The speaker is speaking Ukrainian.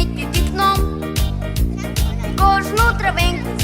сидить під вікном, кожну травинку.